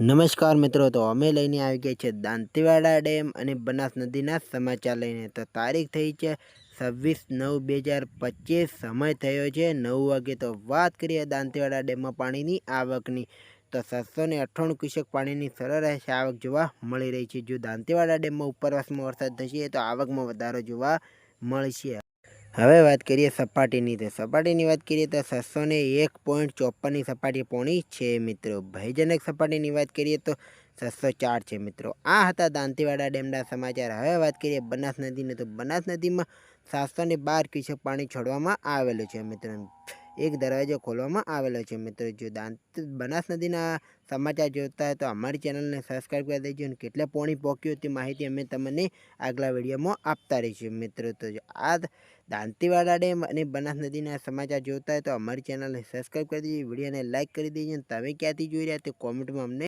નમસ્કાર મિત્રો, તો અમે લઈને આવી ગયા છે દાંતીવાડા ડેમ અને બનાસ નદીના સમાચાર લઈને. તો તારીખ થઈ છે છવ્વીસ નવ બે હજાર પચીસ, સમય થયો છે નવ વાગે. તો વાત કરીએ દાંતીવાડા ડેમમાં પાણીની આવકની. તો સાતસો ને અઠ્ઠાણું ક્યુસેક પાણીની સરેરાશ આવક જોવા મળી રહી છે. જો દાંતીવાડા ડેમમાં ઉપરવાસમાં વરસાદ થશે તો આવકમાં વધારો જોવા મળશે. હવે વાત કરીએ સપાટીની, તો સપાટીની વાત કરીએ તો સાતસો ને એક પોઈન્ટ ચોપનની સપાટી પોણી છે મિત્રો. ભયજનક સપાટીની વાત કરીએ તો છસો ચાર છે મિત્રો. આ હતા દાંતીવાડા ડેમના સમાચાર. હવે વાત કરીએ બનાસ નદીની, તો બનાસ નદીમાં સાતસો ને બાર ક્યુસેક પાણી છોડવામાં આવેલું છે મિત્રો. એક દરવાજો ખોલવામાં આવેલો છે. મિત્રો, જો દાંત, બનાસ નદીના સમાચાર જોતા હોય તો અમારી ચેનલને સબસ્ક્રાઈબ કરી દેજો અને કેટલા પોણી પોક્યું તે માહિતી અમે તમને આગલા વિડીયોમાં આપતા રહીશું. મિત્રો, તો આ દાંતીવાડા ડેમ અને બનાસ નદીના સમાચાર જોતા હોય તો અમારી ચેનલને સબસ્ક્રાઈબ કરી દેજો, વિડીયોને લાઇક કરી દેજો તમે ક્યાંથી જોઈ રહ્યા તે કોમેન્ટમાં અમને